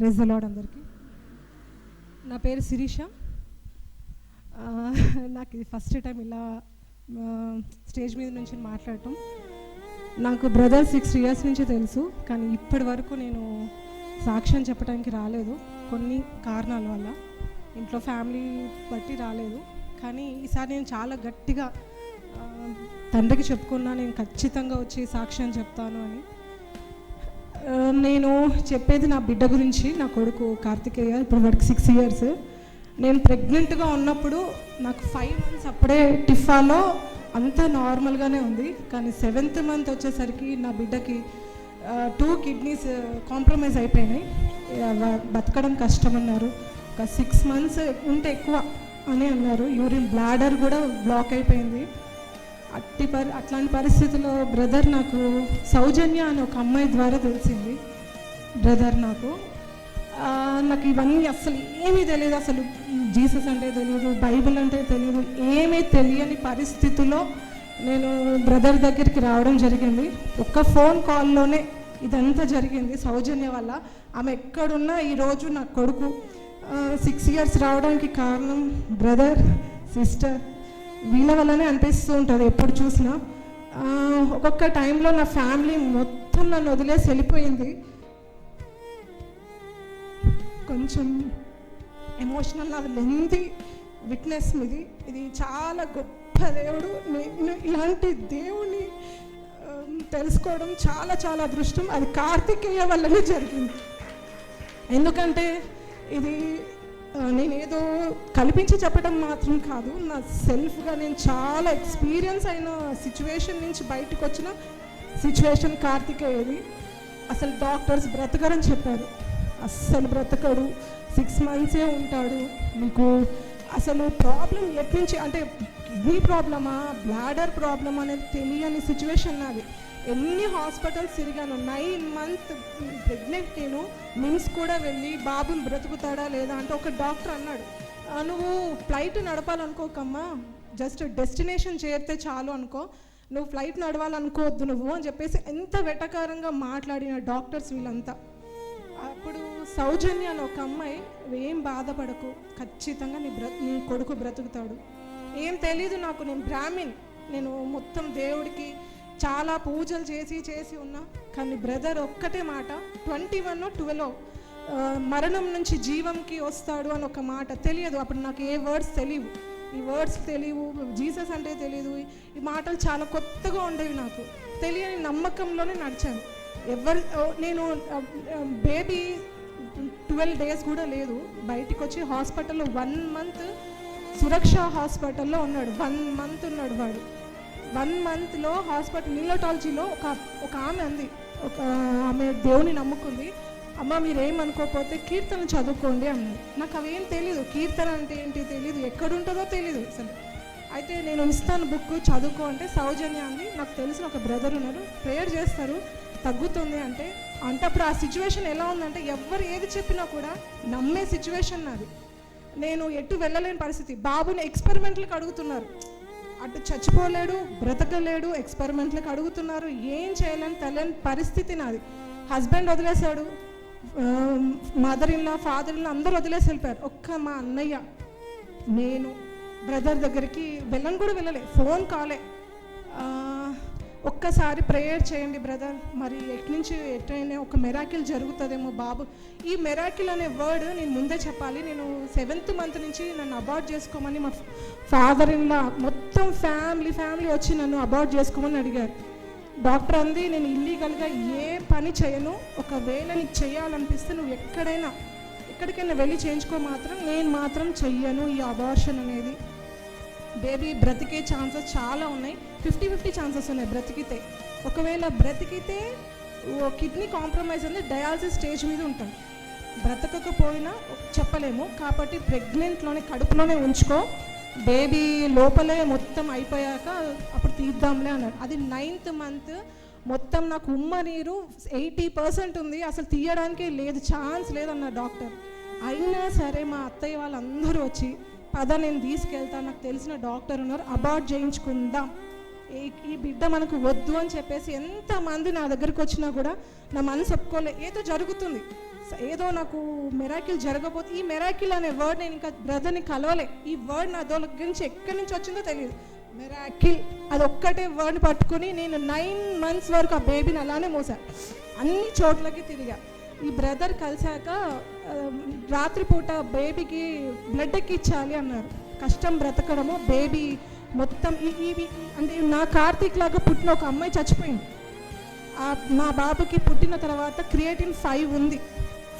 Praise అలాడ్ అందరికీ. నా పేరు శిరీష. నాకు ఇది ఫస్ట్ టైం ఇలా స్టేజ్ మీద నుంచి మాట్లాడటం. నాకు బ్రదర్ సిక్స్ ఇయర్స్ నుంచి తెలుసు కానీ ఇప్పటి వరకు నేను సాక్ష్యం చెప్పడానికి రాలేదు కొన్ని కారణాల వల్ల. ఇంట్లో ఫ్యామిలీ బట్టి రాలేదు కానీ ఈసారి నేను చాలా గట్టిగా తండ్రికి చెప్పుకున్నా నేను ఖచ్చితంగా వచ్చి సాక్ష్యం చెప్తాను అని. నేను చెప్పేది నా బిడ్డ గురించి నా కొడుకు కార్తికేయ ఇప్పుడు వాడికి సిక్స్ ఇయర్స్ నేను ప్రెగ్నెంట్గా ఉన్నప్పుడు నాకు ఫైవ్ మంత్స్ అప్పుడే టిఫాలో అంతా నార్మల్గానే ఉంది. కానీ సెవెంత్ మంత్ వచ్చేసరికి నా బిడ్డకి టూ కిడ్నీస్ కాంప్రమైజ్ అయిపోయినాయి. బతకడం కష్టం అన్నారు ఒక సిక్స్ మంత్స్ ఉంటే ఎక్కువ అని అన్నారు. యూరిన్ బ్లాడర్ కూడా బ్లాక్ అయిపోయింది. అట్టి పరి అట్లాంటి పరిస్థితుల్లో బ్రదర్ నాకు సౌజన్య అనే ఒక అమ్మాయి ద్వారా తెలిసింది. బ్రదర్ నాకు. నాకు ఇవన్నీ అసలు ఏమీ తెలియదు. అసలు జీసస్ అంటే తెలియదు బైబిల్ అంటే తెలియదు ఏమీ తెలియని పరిస్థితుల్లో నేను బ్రదర్ దగ్గరికి రావడం జరిగింది. ఒక్క ఫోన్ కాల్లోనే ఇదంతా జరిగింది సౌజన్య వల్ల. ఆమె ఎక్కడున్నా ఈరోజు నా కొడుకు సిక్స్ ఇయర్స్ రావడానికి కారణం బ్రదర్ సిస్టర్ వీళ్ళ వల్లనే అనిపిస్తూ ఉంటుంది ఎప్పుడు చూసినా. ఒక్కొక్క టైంలో నా ఫ్యామిలీ మొత్తం నన్ను వదిలేసి వెళ్ళిపోయింది. కొంచెం ఎమోషనల్ నాది లెంది విట్నెస్ ఇది ఇది చాలా గొప్ప దేవుడు. నేను ఇలాంటి దేవుని తెలుసుకోవడం చాలా చాలా అదృష్టం. అది కార్తికేయ వల్లనే జరిగింది. ఎందుకంటే ఇది నేనేదో కల్పించి చెప్పడం మాత్రం కాదు. నా సెల్ఫ్గా నేను చాలా ఎక్స్పీరియన్స్ అయిన సిచ్యువేషన్ నుంచి బయటకు వచ్చిన సిచ్యువేషన్ కార్తికేయది. అసలు డాక్టర్స్ బ్రతకరని చెప్పారు. అస్సలు బ్రతకడు. సిక్స్ మంత్సే ఉంటాడు. మీకు అసలు ప్రాబ్లం ఎట్నుంచి అంటే కిడ్నీ ప్రాబ్లమా బ్లాడర్ ప్రాబ్లమ్ అనేది తెలియని సిచ్యువేషన్ నాది. ఎన్ని హాస్పిటల్స్ తిరిగాను నైన్ మంత్ ప్రెగ్నెంట్ నేను మిమ్స్ కూడా వెళ్ళి బాబుని బ్రతుకుతాడా లేదా అంటే ఒక డాక్టర్ అన్నాడు. నువ్వు ఫ్లైట్ నడపాలనుకోకమ్మా జస్ట్ డెస్టినేషన్ చేరితే చాలు అనుకో నువ్వు ఫ్లైట్ నడవాలనుకోవద్దు నువ్వు అని చెప్పేసి ఎంత వెటకారంగా మాట్లాడిన డాక్టర్స్ వీళ్ళంతా. అప్పుడు సౌజన్య అని ఒక అమ్మాయి ఏం బాధపడకు ఖచ్చితంగా నీ బ్ర నీ కొడుకు బ్రతుకుతాడు. ఏం తెలీదు నాకు నేను బ్రాహ్మిన్ నేను మొత్తం దేవుడికి చాలా పూజలు చేసి చేసి ఉన్నా. కానీ బ్రదర్ ఒక్కటే మాట ట్వంటీ వన్ ట్వెల్వ్ మరణం నుంచి జీవంకి వస్తాడు అని ఒక మాట తెలియదు. అప్పుడు నాకు ఏ వర్డ్స్ తెలియవు. ఈ వర్డ్స్ తెలియవు జీసస్ అంటే తెలియదు. ఈ మాటలు చాలా కొత్తగా ఉండేవి నాకు. తెలియని నమ్మకంలోనే నడిచాను. ఎవరు నేను బేబీ ట్వెల్వ్ డేస్ కూడా లేదు. బయటికి వచ్చి హాస్పిటల్లో వన్ మంత్ సురక్ష హాస్పిటల్లో ఉన్నాడు. వన్ మంత్ ఉన్నాడు వాడు. వన్ మంత్లో హాస్పిటల్ న్యూరోటాలజీలో ఒక ఒక ఆమె అంది ఒక ఆమె దేవుని నమ్ముకుంది. అమ్మ మీరేమనుకోకపోతే కీర్తన చదువుకోండి అన్నది నాకు అవేం తెలీదు. కీర్తన అంటే ఏంటి తెలీదు. ఎక్కడుంటుందో తెలీదు అసలు. అయితే నేను ఇస్తాను బుక్ చదువుకో అంటే సౌజన్య అంది. నాకు తెలిసిన ఒక బ్రదర్ ఉన్నారు. ప్రేయర్ చేస్తారు. తగ్గుతుంది అంటే అంటే అప్పుడు ఆ సిచ్యువేషన్ ఎలా ఉందంటే ఎవరు ఏది చెప్పినా కూడా నమ్మే సిచ్యువేషన్ నాది. నేను ఎటు వెళ్ళలేని పరిస్థితి. బాబుని ఎక్స్పెరిమెంట్లకు అడుగుతున్నారు. అటు చచ్చిపోలేడు బ్రతకలేడు ఎక్స్పెరిమెంట్లకు అడుగుతున్నారు ఏం చేయాలని తెలియని పరిస్థితి నాది. హస్బెండ్ వదిలేశాడు మదర్ ఇన్లా ఫాదర్ ఇన్లా అందరూ వదిలేసి వెళ్ళిపోయారు. ఒక్క మా అన్నయ్య నేను బ్రదర్ దగ్గరికి వెళ్ళను కూడా వెళ్ళలే ఫోన్ కాలే. ఒక్కసారి ప్రేయర్ చేయండి బ్రదర్. మరి ఎట్నుంచి ఎట్లయినా ఒక మెరాకిల్ జరుగుతుందేమో బాబు. ఈ మెరాకిల్ అనే వర్డ్ నేను ముందే చెప్పాలి. నేను సెవెంత్ మంత్ నుంచి నన్ను అబార్ట్ చేసుకోమని మా ఫాదర్ ఇన్లా మొత్తం ఫ్యామిలీ ఫ్యామిలీ వచ్చి నన్ను అబార్ట్ చేసుకోమని అడిగారు. డాక్టర్ అంది నేను ఇల్లీగల్గా ఏ పని చేయను. ఒకవేళ నీకు చేయాలనిపిస్తే నువ్వు ఎక్కడైనా ఎక్కడికైనా వెళ్ళి చేయించుకో మాత్రం. నేను మాత్రం చెయ్యను ఈ అబార్షన్ అనేది. బేబీ బ్రతికే ఛాన్సెస్ చాలా ఉన్నాయి. ఫిఫ్టీ ఫిఫ్టీ ఛాన్సెస్ ఉన్నాయి బ్రతికితే. ఒకవేళ బ్రతికితే కిడ్నీ కాంప్రమైజ్ అనేది డయాలసిస్ స్టేజ్ మీద ఉంటాం బ్రతకకపోయినా చెప్పలేము. కాబట్టి ప్రెగ్నెంట్లోనే కడుపులోనే ఉంచుకో. బేబీ లోపలే మొత్తం అయిపోయాక అప్పుడు తీద్దాంలే అన్నాడు. అది నైన్త్ మంత్ మొత్తం నాకు ఉమ్మ నీరు ఎయిటీ పర్సెంట్ ఉంది. అసలు తీయడానికి లేదు ఛాన్స్ లేదన్న డాక్టర్. అయినా సరే మా అత్తయ్య వాళ్ళందరూ వచ్చి పద నేను తీసుకెళ్తాను నాకు తెలిసిన డాక్టర్ ఉన్నారు అబార్ట్ చేయించుకుందాం. ఈ బిడ్డ మనకు వద్దు అని చెప్పేసి ఎంతమంది నా దగ్గరికి వచ్చినా కూడా నా మనసు ఒప్పుకోలే ఏదో జరుగుతుంది. ఏదో నాకు మెరాకిల్ జరగబోతుంది ఈ మెరాకిల్ అనే వర్డ్ నేను ఇంకా బ్రదర్ని కలవలే. ఈ వర్డ్ నా దగ్గర నుంచి ఎక్కడి నుంచి వచ్చిందో తెలియదు. మెరాకిల్ అది ఒక్కటే వర్డ్ పట్టుకుని నేను నైన్ మంత్స్ వరకు ఆ బేబీని అలానే మోసాను అన్ని చోట్లకి తిరిగా. ఈ బ్రదర్ కలిసాక రాత్రిపూట బేబీకి బ్లడ్ ఎక్కించాలి అన్నారు. కష్టం బ్రతకడము బేబీ మొత్తం ఈ- ఇవి అంటే నా కార్తీక్ లాగా పుట్టిన ఒక అమ్మాయి చచ్చిపోయింది. మా బాబుకి పుట్టిన తర్వాత క్రియేటిన్ ఫైవ్ ఉంది.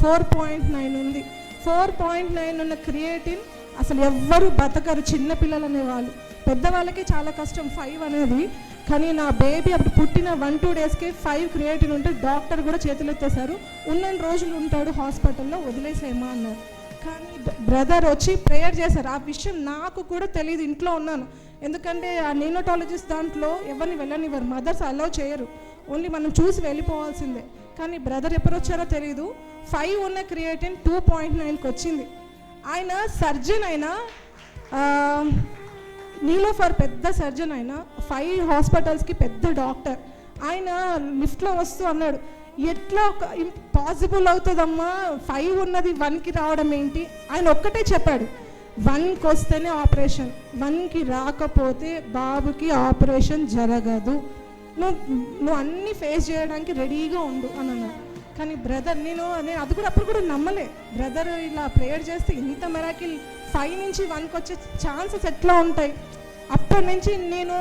ఫోర్ పాయింట్ నైన్ ఉంది. ఫోర్ పాయింట్ నైన్ ఉన్న క్రియేటిన్ అసలు ఎవ్వరు బతకరు చిన్నపిల్లలు అనేవాళ్ళు పెద్దవాళ్ళకి చాలా కష్టం ఫైవ్ అనేది. కానీ నా బేబీ అప్పుడు పుట్టిన వన్ టూ డేస్కి ఫైవ్ క్రియేటిన్ ఉంటే డాక్టర్ కూడా చేతులు ఎత్తేసారు ఉన్న రోజులు ఉంటాడు హాస్పిటల్లో వదిలేసేమా అన్నారు కానీ బ్రదర్ వచ్చి ప్రేయర్ చేశారు. ఆ విషయం నాకు కూడా తెలియదు ఇంట్లో ఉన్నాను. ఎందుకంటే ఆ నీనోటాలజిస్ట్ దాంట్లో ఎవరిని వెళ్ళనివ్వరు మదర్స్ అలౌ చేయరు. ఓన్లీ మనం చూసి వెళ్ళిపోవాల్సిందే. కానీ బ్రదర్ ఎప్పుడు వచ్చారో తెలియదు ఫైవ్ ఉన్న క్రియేటిన్ టూ పాయింట్ నైన్కి వచ్చింది. ఆయన సర్జన్ అయినా నీలోఫర్ పెద్ద సర్జన్ ఆయన ఫైవ్ హాస్పిటల్స్కి పెద్ద డాక్టర్ ఆయన లిఫ్ట్లో వస్తూ అన్నాడు ఎట్లా పాసిబుల్ అవుతుందమ్మా ఫైవ్ ఉన్నది వన్కి రావడం ఏంటి? ఆయన ఒక్కటే చెప్పాడు వన్కి వస్తేనే ఆపరేషన్ వన్కి రాకపోతే బాబుకి ఆపరేషన్ జరగదు. నువ్వు నువ్వు అన్నీ ఫేస్ చేయడానికి రెడీగా ఉండు అని అన్నాడు. కానీ బ్రదర్ నేను నేను అది కూడా అప్పుడు కూడా నమ్మలే. బ్రదర్ ఇలా ప్రేయర్ చేస్తే ఇంత మెరాకిల్ ఫైవ్ నుంచి వన్కి వచ్చే ఛాన్సెస్ ఎట్లా ఉంటాయి? అప్పటి నుంచి నేను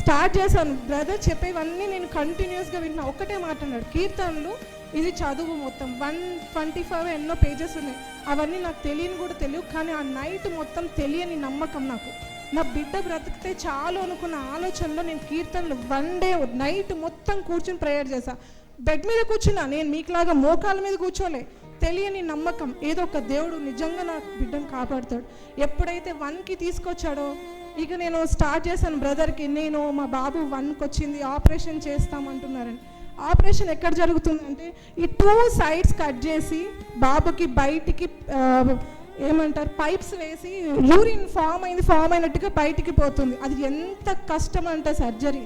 స్టార్ట్ చేశాను. బ్రదర్ చెప్పేవన్నీ నేను కంటిన్యూస్గా విన్నా. ఒక్కటే మాట్లాడాడు కీర్తనలు ఇది చదువు మొత్తం. వన్ ట్వంటీ ఫైవ్ ఎన్నో పేజెస్ ఉన్నాయి. అవన్నీ నాకు తెలియని కూడా తెలియదు కానీ ఆ నైట్ మొత్తం తెలియని నమ్మకం నాకు. నా బిడ్డ బ్రతికితే చాలు అనుకున్న ఆలోచనలో నేను కీర్తనలు వన్ డే నైట్ మొత్తం కూర్చుని ప్రేయర్ చేశాను బెడ్ మీద కూర్చున్నా నేను మీకులాగా మోకాల మీద కూర్చోలే. తెలియని నమ్మకం ఏదో ఒక దేవుడు నిజంగా నా బిడ్డను కాపాడుతాడు. ఎప్పుడైతే వన్కి తీసుకొచ్చాడో ఇక నేను స్టార్ట్ చేశాను బ్రదర్కి నేను మా బాబు వన్కి వచ్చింది ఆపరేషన్ చేస్తామంటున్నారని. ఆపరేషన్ ఎక్కడ జరుగుతుందంటే ఈ టూ సైడ్స్ కట్ చేసి బాబుకి బయటికి ఏమంటారు పైప్స్ వేసి యూరిన్ ఫామ్ అయింది ఫామ్ అయినట్టుగా బయటికి పోతుంది. అది ఎంత కష్టం అంటే సర్జరీ.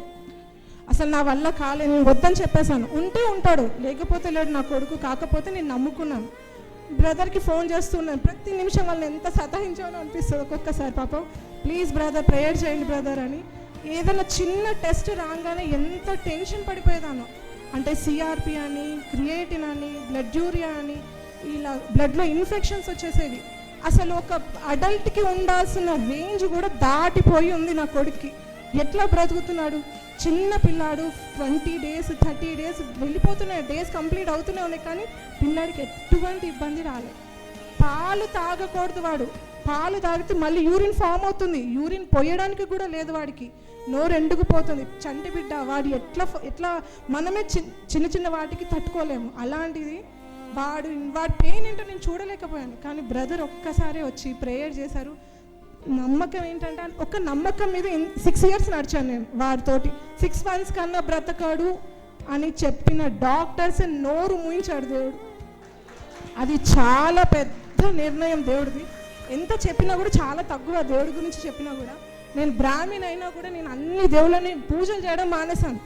అసలు నా వల్ల కాలే నేను వద్దని చెప్పేశాను. ఉంటే ఉంటాడు లేకపోతే లేడు నా కొడుకు కాకపోతే నేను నమ్ముకున్నాను. బ్రదర్కి ఫోన్ చేస్తున్నాను ప్రతి నిమిషం వాళ్ళని ఎంత సతాయించాలో అనిపిస్తుంది ఒక్కొక్కసారి పాపం. ప్లీజ్ బ్రదర్ ప్రేయర్ చేయండి బ్రదర్ అని. ఏదైనా చిన్న టెస్ట్ రాగానే ఎంత టెన్షన్ పడిపోయేదాను. అంటే సిఆర్పి అని క్రియేటిన్ అని బ్లడ్ యూరియా అని ఇలా బ్లడ్లో ఇన్ఫెక్షన్స్ వచ్చేసేవి. అసలు ఒక అడల్ట్కి ఉండాల్సిన రేంజ్ కూడా దాటిపోయి ఉంది నా కొడుక్కి. ఎట్లా బ్రతుకుతున్నాడు? చిన్న పిల్లాడు ట్వంటీ డేస్ థర్టీ డేస్ వెళ్ళిపోతున్నాయి డేస్ కంప్లీట్ అవుతూనే ఉన్నాయి కానీ పిల్లాడికి ఎటువంటి ఇబ్బంది రాలేదు. పాలు తాగకూడదు వాడు. పాలు తాగితే మళ్ళీ యూరిన్ ఫామ్ అవుతుంది. యూరిన్ పోయడానికి కూడా లేదు వాడికి. నోరు ఎండుకుపోతుంది. చంటి బిడ్డ వాడు ఎట్లా ఎట్లా మనమే చి- చిన్న చిన్న వాటికి తట్టుకోలేము. అలాంటిది వాడు వాడి పెయిన్ ఏంటో నేను చూడలేకపోయాను. కానీ బ్రదర్ ఒక్కసారే వచ్చి ప్రేయర్ చేశారు. నమ్మకం ఏంటంటే ఒక నమ్మకం మీద సిక్స్ ఇయర్స్ నడిచాను నేను వారితోటి సిక్స్ మంత్స్ కన్నా బ్రతకాడు అని చెప్పిన డాక్టర్స్ నోరు ముయించాడు దేవుడు. అది చాలా పెద్ద నిర్ణయం దేవుడిది. ఎంత చెప్పినా కూడా చాలా తక్కువ దేవుడి గురించి చెప్పినా కూడా. నేను బ్రాహ్మణ్ అయినా కూడా నేను అన్ని దేవుళ్ళని పూజలు చేయడం మానేశాను.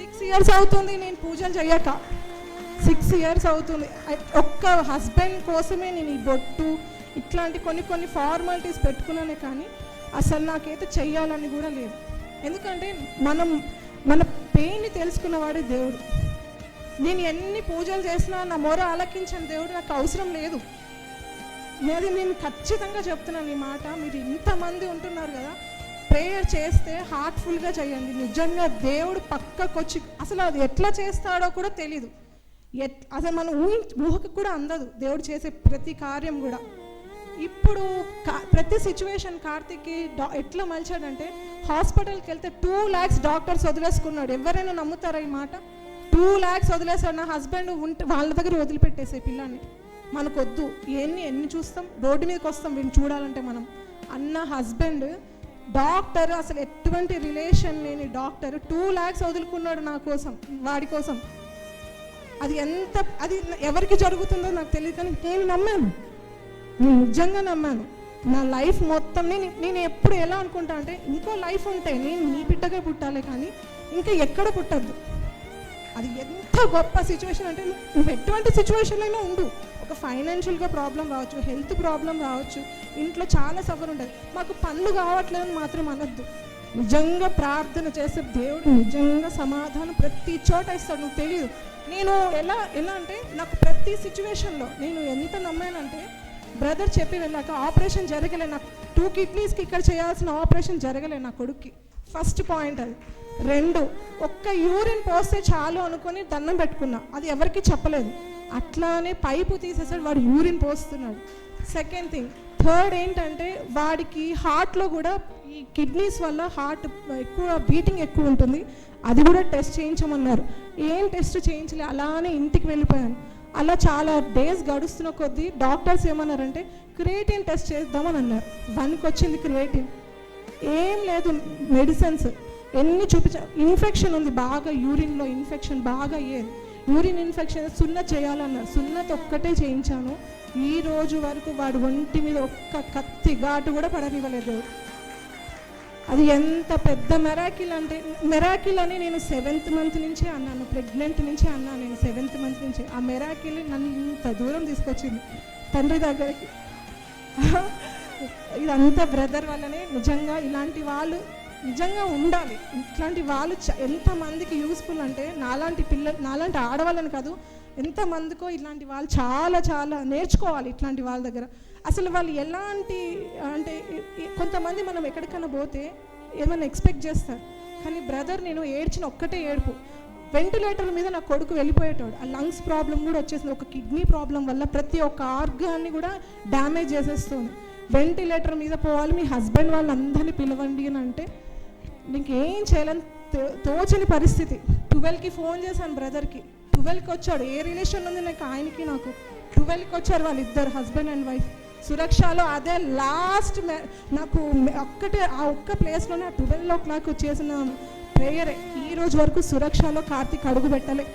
సిక్స్ ఇయర్స్ అవుతుంది నేను పూజలు చేయక. సిక్స్ ఇయర్స్ అవుతుంది. ఒక్క హస్బెండ్ కోసమే నేను ఈ బొట్టు ఇట్లాంటి కొన్ని కొన్ని ఫార్మాలిటీస్ పెట్టుకున్నానే కానీ అసలు నాకైతే చెయ్యాలని కూడా లేదు. ఎందుకంటే మనం మన పెయిన్ని తెలుసుకున్నవాడే దేవుడు. నేను ఎన్ని పూజలు చేసినా నా మొర ఆలకించిన దేవుడు నాకు అవసరం లేదు. అది నేను ఖచ్చితంగా చెప్తున్నాను ఈ మాట. మీరు ఇంతమంది ఉంటున్నారు కదా ప్రేయర్ చేస్తే హార్ట్ఫుల్గా చేయండి. నిజంగా దేవుడు పక్కకొచ్చి అసలు అది ఎట్లా చేస్తాడో కూడా తెలీదు. ఎట్ అసలు మనం ఊహి ఊహకు కూడా అందదు. దేవుడు చేసే ప్రతి కార్యం కూడా. ఇప్పుడు ప్రతి సిచ్యువేషన్ కార్తిక్కి డా ఎట్లా మలిచాడంటే హాస్పిటల్కి వెళ్తే టూ ల్యాక్స్ డాక్టర్స్ వదిలేసుకున్నాడు. ఎవరైనా నమ్ముతారా ఈ మాట? టూ ల్యాక్స్ వదిలేసాడు. నా హస్బెండ్ ఉంటే వాళ్ళ దగ్గర వదిలిపెట్టేసే పిల్లాన్ని. మనకొద్దు. ఎన్ని ఎన్ని చూస్తాం? రోడ్డు మీదకి వస్తాం. వీళ్ళు చూడాలంటే మనం. అన్న హస్బెండ్ డాక్టర్ అసలు ఎటువంటి రిలేషన్ లేని డాక్టర్. టూ ల్యాక్స్ వదులుకున్నాడు నా కోసం వాడి కోసం. అది ఎంత అది ఎవరికి జరుగుతుందో నాకు తెలియదు కానీ నేను నమ్మాను. నేను నిజంగా నమ్మాను. నా లైఫ్ మొత్తం నేను నేను ఎప్పుడు ఎలా అనుకుంటా అంటే ఇంకో లైఫ్ ఉంటే నేను నీ బిడ్డగా పుట్టాలి కానీ ఇంకా ఎక్కడ పుట్టద్దు. అది ఎంత గొప్ప సిచ్యువేషన్ అంటే నువ్వు ఎటువంటి సిచ్యువేషన్ అయినా ఉండు. ఒక ఫైనాన్షియల్గా ప్రాబ్లం రావచ్చు హెల్త్ ప్రాబ్లం రావచ్చు. ఇంట్లో చాలా సఫర్ ఉంటుంది. మాకు పనులు కావట్లేదని మాత్రం అనొద్దు. నిజంగా ప్రార్థన చేసే దేవుడు నిజంగా సమాధానం ప్రతి చోట ఇస్తాడు. నువ్వు తెలియదు నేను ఎలా ఎలా అంటే నాకు ప్రతి సిచ్యువేషన్లో నేను ఎంత నమ్మానంటే బ్రదర్ చెప్పి వెళ్ళాక ఆపరేషన్ జరగలే నాకు టూ కిడ్నీస్కి ఇక్కడ చేయాల్సిన ఆపరేషన్ జరగలే నా కొడుక్కి. ఫస్ట్ పాయింట్ అది. రెండు ఒక్క యూరిన్ పోస్తే చాలు అనుకొని దండం పెట్టుకున్నా. అది ఎవరికి చెప్పలేదు. అట్లానే పైపు తీసేసాడు వాడు యూరిన్ పోస్తున్నాడు. సెకండ్ థింగ్ థర్డ్ ఏంటంటే వాడికి హార్ట్లో కూడా ఈ కిడ్నీస్ వల్ల హార్ట్ ఎక్కువ బీటింగ్ ఎక్కువ ఉంటుంది. అది కూడా టెస్ట్ చేయించమన్నారు. ఏం టెస్ట్ చేయించలే? అలానే ఇంటికి వెళ్ళిపోయాను. అలా చాలా డేస్ గడుస్తున్న కొద్దీ డాక్టర్స్ ఏమన్నారంటే క్రియేటిన్ టెస్ట్ చేద్దామని అన్నారు. వన్కి వచ్చింది క్రియేటిన్ ఏం లేదు మెడిసిన్స్ ఎన్ని చూపించా ఇన్ఫెక్షన్ ఉంది బాగా యూరిన్లో ఇన్ఫెక్షన్ బాగా అయ్యేది యూరిన్ ఇన్ఫెక్షన్ సున్న చేయాలన్నారు. సున్నత ఒక్కటే చేయించాను. ఈ రోజు వరకు వాడు ఒంటి మీద ఒక్క కత్తి ఘాటు కూడా పడనివ్వలేదు. అది ఎంత పెద్ద మెరాకిల్ అంటే మెరాకిల్ అని నేను సెవెంత్ మంత్ నుంచే అన్నాను ప్రెగ్నెంట్ నుంచే అన్నాను నేను సెవెంత్ మంత్ నుంచి. ఆ మెరాకిల్ నన్ను ఇంత దూరం తీసుకొచ్చింది. తండ్రి దగ్గరికి. ఇదంతా బ్రదర్ వల్లనే నిజంగా ఇలాంటి వాళ్ళు నిజంగా ఉండాలి. ఇట్లాంటి వాళ్ళు చ- ఎంతమందికి యూస్ఫుల్ అంటే నాలాంటి పిల్లలు నాలాంటి ఆడవాళ్ళని కాదు ఎంతమందికో ఇలాంటి వాళ్ళు చాలా చాలా నేర్చుకోవాలి ఇట్లాంటి వాళ్ళ దగ్గర. అసలు వాళ్ళు ఎలాంటి అంటే కొంతమంది మనం ఎక్కడికైనా పోతే ఏమైనా ఎక్స్పెక్ట్ చేస్తారు. కానీ బ్రదర్ నేను ఏడ్చిన ఒక్కటే ఏడుపు. వెంటిలేటర్ మీద నా కొడుకు వెళ్ళిపోయేటోడు. ఆ లంగ్స్ ప్రాబ్లం కూడా వచ్చేసింది. ఒక కిడ్నీ ప్రాబ్లం వల్ల ప్రతి ఒక్క ఆర్గాన్ని కూడా డ్యామేజ్ చేసేస్తుంది. వెంటిలేటర్ మీద పోవాలి మీ హస్బెండ్ వాళ్ళందరినీ పిలవండి అని అంటే నీకు ఏం చేయాలని తో- తోచని పరిస్థితి. ట్వెల్వ్కి ఫోన్ చేశాను బ్రదర్కి. ట్వెల్వ్కి వచ్చాడు. ఏ రిలేషన్ ఉంది నాకు ఆయనకి నాకు. ట్వెల్వ్కి వచ్చారు వాళ్ళిద్దరు హస్బెండ్ అండ్ వైఫ్. సురక్షలో అదే లాస్ట్ నాకు ఒక్కటే ఆ ఒక్క ప్లేస్లోనే ట్వెల్వ్ ఓ క్లాక్ చేసిన ప్రేయరే ఈ రోజు వరకు సురక్షలో కార్తీక్ అడుగు పెట్టలే.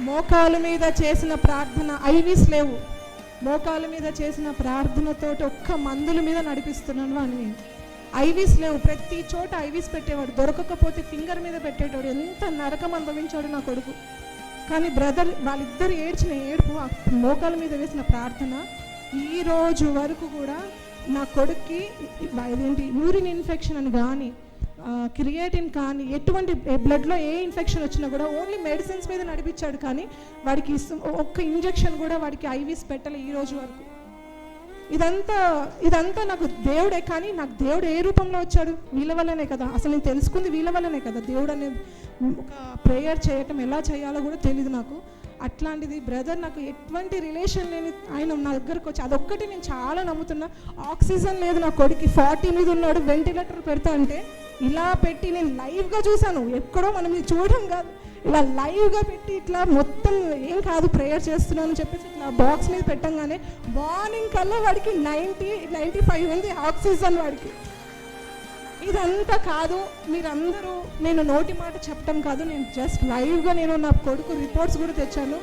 మోకాలు మీద చేసిన ప్రార్థన ఐవీస్ లేవు. మోకాలు మీద చేసిన ప్రార్థనతో ఒక్క మందుల మీద నడిపిస్తున్నాను అని నేను. ఐవీస్ లేవు. ప్రతి చోట ఐవీస్ పెట్టేవాడు. దొరకకపోతే ఫింగర్ మీద పెట్టేటోడు. ఎంత నరకం అనుభవించాడు నా కొడుకు. కానీ బ్రదర్ వాళ్ళిద్దరు ఏడ్చిన ఏడుపు ఆ మోకాల మీద వేసిన ప్రార్థన ఈ రోజు వరకు కూడా నా కొడుక్కి ఇదేంటి యూరిన్ ఇన్ఫెక్షన్ అని కానీ క్రియేటిన్ కానీ ఎటువంటి బ్లడ్లో ఏ ఇన్ఫెక్షన్ వచ్చినా కూడా ఓన్లీ మెడిసిన్స్ మీద నడిపించాడు కానీ వాడికి ఒక్క ఇంజెక్షన్ కూడా వాడికి ఐవీస్ పెట్టలే ఈ రోజు వరకు. ఇదంతా ఇదంతా నాకు దేవుడే కానీ నాకు దేవుడు ఏ రూపంలో వచ్చాడు? వీళ్ళ వల్లనే కదా. అసలు నేను తెలుసుకుంది వీళ్ళ వల్లనే కదా. దేవుడు అనేది ఒక ప్రేయర్ చేయటం ఎలా చేయాలో కూడా తెలియదు నాకు. అట్లాంటిది బ్రదర్ నాకు ఎటువంటి రిలేషన్ లేని ఆయన నా దగ్గరకు వచ్చి అదొక్కటి నేను చాలా నమ్ముతున్నా. ఆక్సిజన్ లేదు నా కొడుకు ఫార్టీ మీద ఉన్నాడు వెంటిలేటర్ పెడతా అంటే ఇలా పెట్టి నేను లైవ్గా చూశాను. ఎక్కడో మనం ఇది చూడడం కాదు. ఇలా లైవ్గా పెట్టి ఇట్లా మొత్తం ఏం కాదు ప్రేయర్ చేస్తున్నాను అని చెప్పేసి ఇట్లా బాక్స్ మీద పెట్టంగానే మార్నింగ్ కల్లా వాడికి నైంటీ నైంటీ ఫైవ్ ఉంది ఆక్సిజన్ వాడికి. ఇదంతా కాదు మీరందరూ నేను నోటి మాట చెప్పడం కాదు నేను జస్ట్ లైవ్గా నేను నా కొడుకు రిపోర్ట్స్ కూడా తెచ్చాను.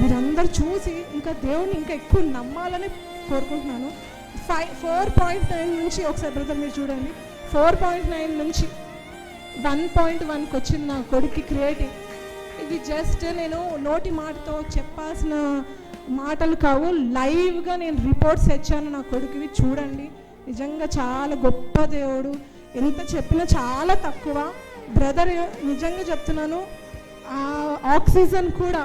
మీరందరూ చూసి ఇంకా దేవుని ఇంకా ఎక్కువ నమ్మాలని కోరుకుంటున్నాను. ఫైవ్ ఫోర్ పాయింట్ నైన్ నుంచి ఒకసారి బ్రదర్ మీరు చూడండి. ఫోర్ పాయింట్ నైన్ నుంచి వన్ పాయింట్ వన్కి వచ్చింది నా కొడుక్కి క్రియేటివ్ ఇది జస్ట్ నేను నోటి మాటతో చెప్పాల్సిన మాటలు కావు లైవ్గా నేను రిపోర్ట్స్ తెచ్చాను నా కొడుకువి. చూడండి నిజంగా చాలా గొప్ప దేవుడు. ఎంత చెప్పినా చాలా తక్కువ. బ్రదర్ నిజంగా చెప్తున్నాను ఆక్సిజన్ కూడా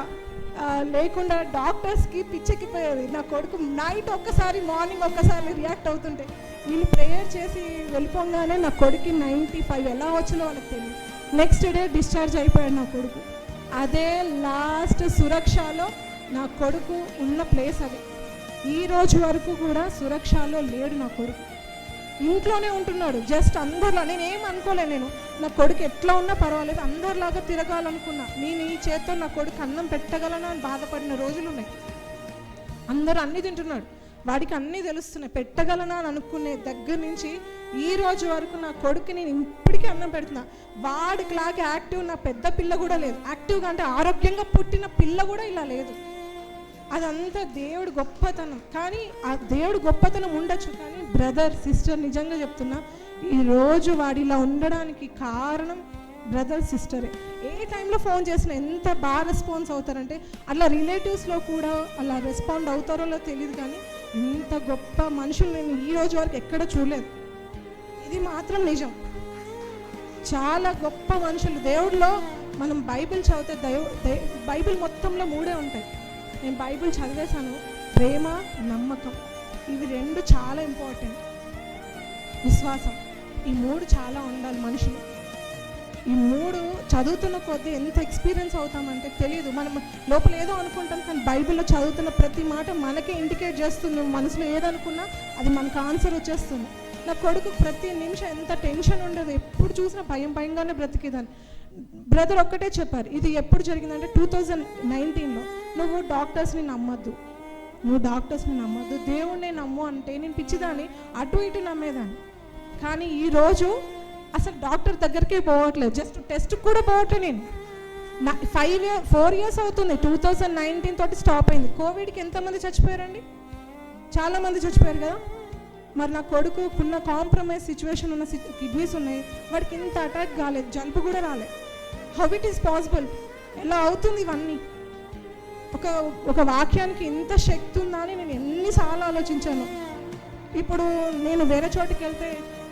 లేకుండా డాక్టర్స్కి పిచ్చెక్కిపోయేది. నా కొడుకు నైట్ ఒక్కసారి మార్నింగ్ ఒక్కసారి రియాక్ట్ అవుతుంటే నేను ప్రేయర్ చేసి వెళ్ళిపోగానే నా కొడుకు నైంటీ ఫైవ్ ఎలా వచ్చిందో వాళ్ళకి తెలియదు. నెక్స్ట్ డే డిశ్చార్జ్ అయిపోయాడు నా కొడుకు. అదే లాస్ట్ సురక్షలో నా కొడుకు ఉన్న ప్లేస్ అది. ఈ రోజు వరకు కూడా సురక్షలో లేడు నా కొడుకు. ఇంట్లోనే ఉంటున్నాడు. జస్ట్ అందరిలో నేను ఏం అనుకోలే నేను. నా కొడుకు ఎట్లా ఉన్నా పర్వాలేదు అందరిలాగా తిరగాలనుకున్నా. నేను ఈ చేత్తో నా కొడుకు అన్నం పెట్టగలను అని బాధపడిన రోజులు ఉన్నాయి. అందరూ అన్ని తింటున్నాడు. వాడికి అన్నీ తెలుస్తున్నాయి. పెట్టగలనా అని అనుకునే దగ్గర నుంచి ఈ రోజు వరకు నా కొడుకు నేను ఇప్పటికీ అన్నం పెడుతున్నా. వాడికి లాగా యాక్టివ్ నా పెద్ద పిల్ల కూడా లేదు. యాక్టివ్గా అంటే ఆరోగ్యంగా పుట్టిన పిల్ల కూడా ఇలా లేదు. అదంతా దేవుడు గొప్పతనం. కానీ ఆ దేవుడు గొప్పతనం ఉండొచ్చు కానీ బ్రదర్ సిస్టర్ నిజంగా చెప్తున్నా ఈ రోజు వాడు ఇలా ఉండడానికి కారణం బ్రదర్ సిస్టరే. ఏ టైంలో ఫోన్ చేసినా ఎంత బాగా రెస్పాన్స్ అవుతారంటే అలా రిలేటివ్స్లో కూడా అలా రెస్పాండ్ అవుతారో తెలియదు కానీ ఇంత గొప్ప మనుషులు నేను ఈ రోజు వరకు ఎక్కడ చూడలేదు. ఇది మాత్రం నిజం. చాలా గొప్ప మనుషులు. దేవుడిలో మనం బైబిల్ చదివితే దైవ దై- బైబిల్ మొత్తంలో మూడే ఉంటాయి. నేను బైబిల్ చదివేశాను. ప్రేమ నమ్మకం. ఇవి రెండు చాలా ఇంపార్టెంట్ విశ్వాసం. ఈ మూడు చాలా ఉండాలి మనుషులు. ఈ మూడు చదువుతున్న కొద్దీ ఎంత ఎక్స్పీరియన్స్ అవుతామంటే తెలియదు మనం లోపల ఏదో అనుకుంటాం కానీ బైబిల్లో చదువుతున్న ప్రతి మాట మనకే ఇండికేట్ చేస్తుంది. మనసులో ఏదనుకున్నా అది మనకు ఆన్సర్ వచ్చేస్తుంది. నా కొడుకు ప్రతి నిమిషం ఎంత టెన్షన్ ఉండదు. ఎప్పుడు చూసినా భయం భయంగానే బ్రతికేదాన్ని. బ్రదర్ ఒక్కటే చెప్పారు. ఇది ఎప్పుడు జరిగిందంటే టూ థౌజండ్ నైన్టీన్లో నువ్వు డాక్టర్స్ని నమ్మద్దు. నువ్వు డాక్టర్స్ని నమ్మద్దు. దేవుణ్ణి నమ్ము అంటే నేను పిచ్చిదాన్ని అటు ఇటు నమ్మేదాన్ని. కానీ ఈరోజు అసలు డాక్టర్ దగ్గరికే పోవట్లేదు. జస్ట్ టెస్ట్ కూడా పోవట్లేదు నేను. ఫైవ్ ఇయర్ ఫోర్ ఇయర్స్ అవుతుంది. టూ థౌజండ్ నైన్టీన్ తోటి స్టాప్ అయింది. కోవిడ్కి ఎంతమంది చచ్చిపోయారండి? చాలామంది చచ్చిపోయారు కదా? మరి నా కొడుకుకున్న కాంప్రమైజ్ సిచ్యువేషన్ ఉన్న కిడ్నీస్ ఉన్నాయి. వాడికి ఇంత అటాక్ కాలేదు. జలుబు కూడా రాలేదు. How it is possible? ఎలా అవుతుంది ఇవన్నీ? ఒక ఒక వాక్యానికి ఇంత శక్తి ఉందా అని నేను ఎన్నిసార్లు ఆలోచించాను. ఇప్పుడు నేను వేరే చోటుకి వెళ్తే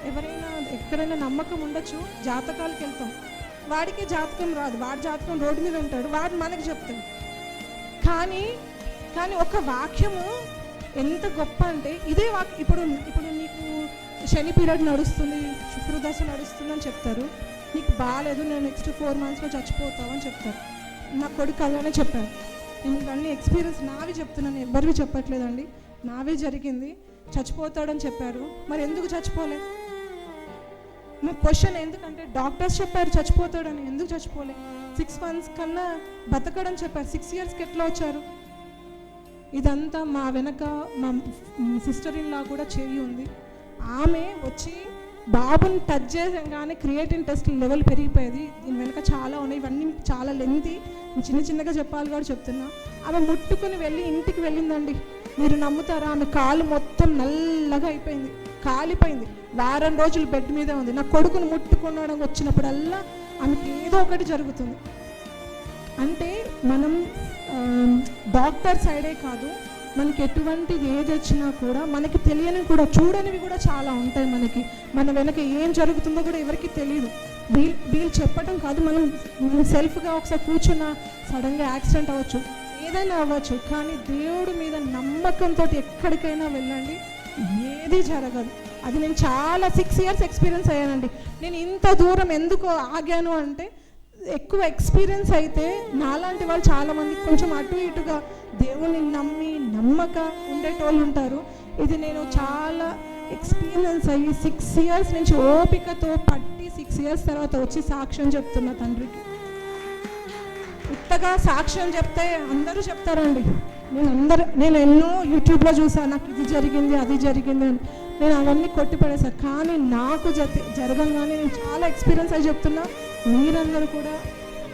ఎవరైనా ఎక్కడైనా నమ్మకం ఉండొచ్చు జాతకాలకు వెళ్తాం. వాడికి జాతకం రాదు వాడి జాతకం రోడ్డు మీద ఉంటాడు వాడు మనకి చెప్తాడు. కానీ కానీ ఒక వాక్యము ఎంత గొప్ప అంటే ఇదే వాక్ ఇప్పుడు ఇప్పుడు నీకు శని పీరియడ్ నడుస్తుంది శుక్రదశ నడుస్తుంది అని చెప్తారు. నీకు బాగాలేదు నేను నెక్స్ట్ ఫోర్ మంత్స్లో చచ్చిపోతావు అని చెప్తారు. నా కొడుకు అలానే చెప్పాను నేను ఎక్స్పీరియన్స్ నావి చెప్తున్నాను ఎవరివి చెప్పట్లేదండి. నావే జరిగింది. చచ్చిపోతాడని చెప్పారు. మరి ఎందుకు చచ్చిపోలే? నా క్వశ్చన్ ఎందుకంటే డాక్టర్స్ చెప్పారు చచ్చిపోతాడని. ఎందుకు చచ్చిపోలే? సిక్స్ మంత్స్ కన్నా బతకడని చెప్పారు. సిక్స్ ఇయర్స్కి ఎట్లా వచ్చారు? ఇదంతా మా వెనక మా సిస్టర్ ఇన్లా కూడా చేయి ఉంది. ఆమె వచ్చి బాబుని టచ్ చేయగానే క్రియేటిన్ టెస్ట్ లెవెల్ పెరిగిపోయేది. దీని వెనక చాలా ఉన్నాయి. ఇవన్నీ మీకు చాలా లెంతి చిన్న చిన్నగా చెప్పాలి కూడా చెప్తున్నా. ఆమె ముట్టుకుని వెళ్ళి ఇంటికి వెళ్ళిందండి. మీరు నమ్ముతారా? ఆమె కాలు మొత్తం నల్లగా అయిపోయింది. కాలిపోయింది. వారం రోజులు బెడ్ మీదే ఉంది. నా కొడుకును ముట్టుకున్నాడు వచ్చినప్పుడల్లా ఆమెకి ఏదో ఒకటి జరుగుతుంది. అంటే మనం డాక్టర్ సైడే కాదు మనకి ఎటువంటిది ఏది వచ్చినా కూడా మనకి తెలియని కూడా చూడనివి కూడా చాలా ఉంటాయి మనకి. మన వెనక ఏం జరుగుతుందో కూడా ఎవరికి తెలియదు వీళ్ళు వీళ్ళు చెప్పడం కాదు మనం సెల్ఫ్గా ఒకసారి కూర్చున్న సడన్గా యాక్సిడెంట్ అవ్వచ్చు ఏదైనా అవ్వచ్చు కానీ దేవుడి మీద నమ్మకంతో ఎక్కడికైనా వెళ్ళండి ఏది జరగదు. అది నేను చాలా సిక్స్ ఇయర్స్ ఎక్స్పీరియన్స్ అయ్యానండి. నేను ఇంత దూరం ఎందుకు ఆగాను అంటే ఎక్కువ ఎక్స్పీరియన్స్ అయితే నాలాంటి వాళ్ళు చాలామంది కొంచెం అటు ఇటుగా దేవుని నమ్మి నమ్మక ఉండేటోళ్ళు ఉంటారు. ఇది నేను చాలా ఎక్స్పీరియన్స్ అయ్యి సిక్స్ ఇయర్స్ నుంచి ఓపికతో పట్టి సిక్స్ ఇయర్స్ తర్వాత వచ్చి సాక్ష్యం చెప్తున్నా తండ్రికి. ఉత్తగా సాక్ష్యం చెప్తే అందరూ చెప్తారండి. నేను అందరు నేను ఎన్నో యూట్యూబ్లో చూసాను నాకు ఇది జరిగింది అది జరిగింది అని. నేను అవన్నీ కొట్టిపడేసాను కానీ నాకు జరగంగానే నేను చాలా ఎక్స్పీరియన్స్ అయి చెప్తున్నా. మీరందరూ కూడా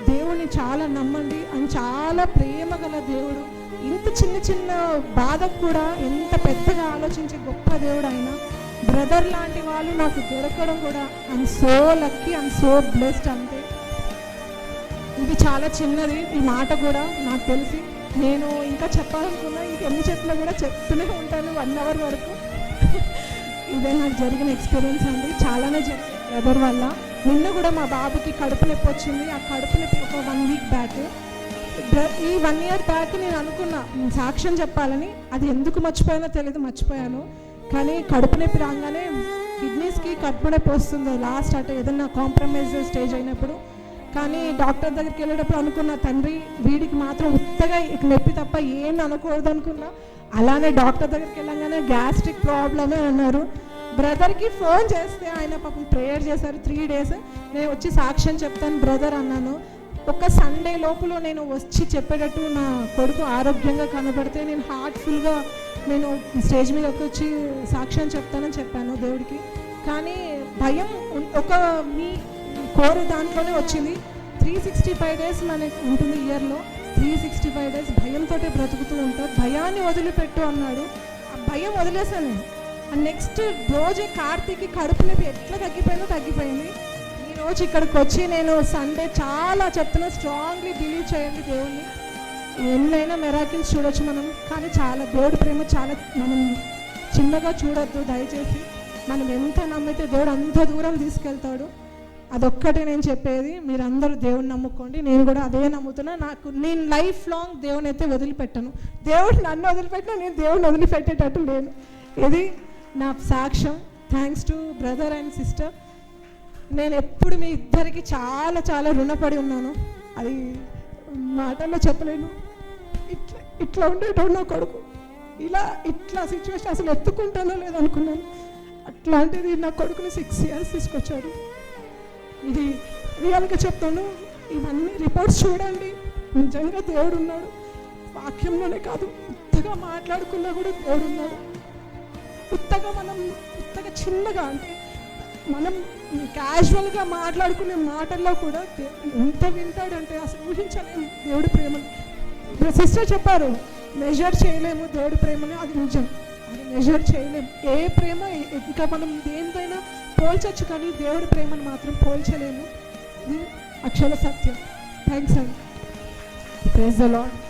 దేవుణ్ణి చాలా నమ్మండి. అని చాలా ప్రేమ గల దేవుడు. ఇంత చిన్న చిన్న బాధకు కూడా ఎంత పెద్దగా ఆలోచించే గొప్ప దేవుడు ఆయన. బ్రదర్ లాంటి వాళ్ళు నాకు దొరకడం కూడా I'm so lucky I'm so blessed అంతే ఇది చాలా చిన్నది ఈ మాట కూడా నాకు తెలిసి. నేను ఇంకా చెప్పాలనుకున్నా ఇంకెన్ని చెప్పినా కూడా చెప్తూనే ఉంటాను వన్ అవర్ వరకు. ఇదే నాకు జరిగిన ఎక్స్పీరియన్స్ అండి. చాలానే జరిగింది బ్రదర్ వల్ల. నిన్న కూడా మా బాబుకి కడుపు నొప్పి వచ్చింది. ఆ కడుపు నొప్పి ఒక వన్ వీక్ బ్యాక్ ఈ వన్ ఇయర్ బ్యాక్ నేను అనుకున్నా సాక్ష్యం చెప్పాలని అది ఎందుకు మర్చిపోయానో తెలియదు మర్చిపోయాను. కానీ కడుపు నొప్పి రాగానే కిడ్నీస్కి కడుపు నొప్పి వస్తుంది. లాస్ట్ అంటే ఏదన్నా కాంప్రమైజ్ స్టేజ్ అయినప్పుడు. కానీ డాక్టర్ దగ్గరికి వెళ్ళేటప్పుడు అనుకున్న తండ్రి వీడికి మాత్రం ఉత్తగా ఇక నొప్పి తప్ప ఏం అనకూడదు అనుకున్నా. అలానే డాక్టర్ దగ్గరికి వెళ్ళగానే గ్యాస్ట్రిక్ ప్రాబ్లమే అన్నారు. బ్రదర్కి ఫోన్ చేస్తే ఆయన పాపం ప్రేయర్ చేశారు త్రీ డేస్. నేను వచ్చి సాక్ష్యం చెప్తాను బ్రదర్ అన్నాను. ఒక సండే లోపల నేను వచ్చి చెప్పేటట్టు నా కొడుకు ఆరోగ్యంగా కనబడితే నేను హార్ట్ఫుల్గా నేను స్టేజ్ మీదకి వచ్చి సాక్ష్యం చెప్తానని చెప్పాను దేవుడికి. కానీ భయం ఒక మీ కోరి దాంట్లోనే వచ్చింది. త్రీ సిక్స్టీ ఫైవ్ డేస్ మనకి ఉంటుంది ఇయర్లో. త్రీ సిక్స్టీ ఫైవ్ డేస్ భయంతో బ్రతుకుతూ ఉంటారు భయాన్ని వదిలిపెట్టు అన్నాడు. ఆ భయం వదిలేసాను నేను. నెక్స్ట్ రోజే కార్తీక్కి కడుపు నొప్పి ఎట్లా తగ్గిపోయిందో తగ్గిపోయింది. ఈరోజు ఇక్కడికి వచ్చి నేను సండే చాలా చెప్తున్నా స్ట్రాంగ్లీ బిలీవ్ చేయండి దేవుణ్ణి. ఎన్నైనా మెరాకిల్స్ చూడొచ్చు మనం కానీ చాలా దేవుడి ప్రేమ చాలా మనం చిన్నగా చూడొద్దు దయచేసి. మనం ఎంత నమ్మితే దేవుడు అంత దూరం తీసుకెళ్తాడు. అదొక్కటే నేను చెప్పేది మీరందరూ దేవుడిని దేవుని నమ్ముకోండి. నేను కూడా అదే నమ్ముతున్నా. నాకు నేను లైఫ్ లాంగ్ దేవుని అయితే వదిలిపెట్టను. దేవుడు నన్ను వదిలిపెట్టినా నేను దేవుడిని వదిలిపెట్టేటట్టు లేను. ఇది నా సాక్ష్యం. Thanks to brother and sister నేను ఎప్పుడు మీ ఇద్దరికి చాలా చాలా రుణపడి ఉన్నాను. అది మాటల్లో చెప్పలేను. ఇట్లా ఇట్లా ఉండేటోడు నా కొడుకు. ఇలా ఇట్లా సిచ్యువేషన్ అసలు ఎత్తుకుంటానో లేదో అనుకున్నాను. అట్లాంటిది నా కొడుకుని సిక్స్ ఇయర్స్ తీసుకొచ్చాడు. ఇది రియల్గా చెప్తాను. ఇవన్నీ రిపోర్ట్స్ చూడండి. నిజంగా దేవుడు ఉన్నాడు వాక్యంలోనే కాదు. ఉత్తగా మాట్లాడుకున్నా కూడా దేవుడు ఉన్నాడు ఉత్తగా మనం ఉత్తగా చిన్నగా అంటే మనం క్యాజువల్గా మాట్లాడుకునే మాటల్లో కూడా ఎంత వింటాడంటే అసలు ఊహించలేము దేవుడి ప్రేమని. ఇప్పుడు సిస్టర్ చెప్పారు మెజర్ చేయలేము దేవుడి ప్రేమని. అది నిజం. అది మెజర్ చేయలేము ఏ ప్రేమ ఇంకా మనం దేనిపైనా పోల్చొచ్చు కానీ దేవుడి ప్రేమను మాత్రం పోల్చలేము. అక్షర సత్యం. థ్యాంక్స్ అండి. Praise the Lord